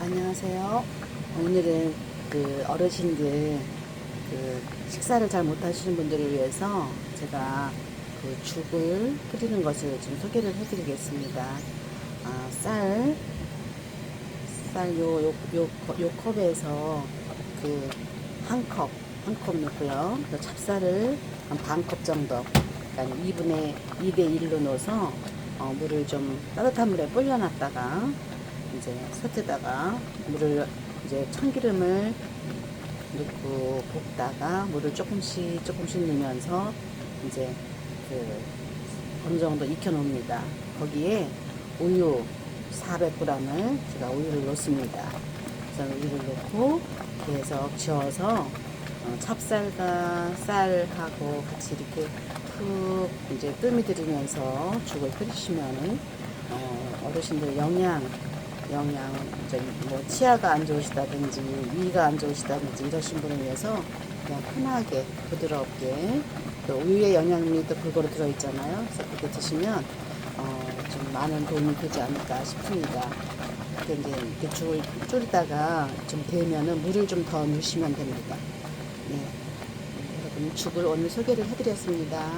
안녕하세요. 오늘은 그 어르신들 그 식사를 잘 못하시는 분들을 위해서 제가 그 죽을 끓이는 것을 좀 소개를 해드리겠습니다. 아, 쌀, 쌀 요, 요, 요, 거- 요 컵에서 그 한 컵, 한 컵 넣고요. 그 찹쌀을 한 반 컵 정도, 그러니까 2분의 2대 1로 넣어서 어, 물을 좀 따뜻한 물에 불려놨다가 이제 솥에다가 물을 이제 참기름을 넣고 볶다가 물을 조금씩 조금씩 넣으면서 이제 그 어느 정도 익혀 놓습니다. 거기에 우유 400g을 제가 우유를 넣습니다. 그래서 우유를 넣고 계속 저어서 어, 찹쌀과 쌀하고 같이 이렇게 푹 이제 뜸이 들이면서 죽을 끓이시면은 어, 어르신들 영양 영양 이제 뭐 치아가 안 좋으시다든지 위가 안 좋으시다든지 이러신 분을 위해서 그냥 편하게 부드럽게 또 우유의 영양이 또 골고루 들어있잖아요. 그래서 그렇게 드시면 어, 좀 많은 도움이 되지 않을까 싶습니다. 근데 이제 이렇게 죽을 졸이다가 좀 되면은 물을 좀 더 넣으시면 됩니다. 네. 여러분 죽을 오늘 소개를 해드렸습니다.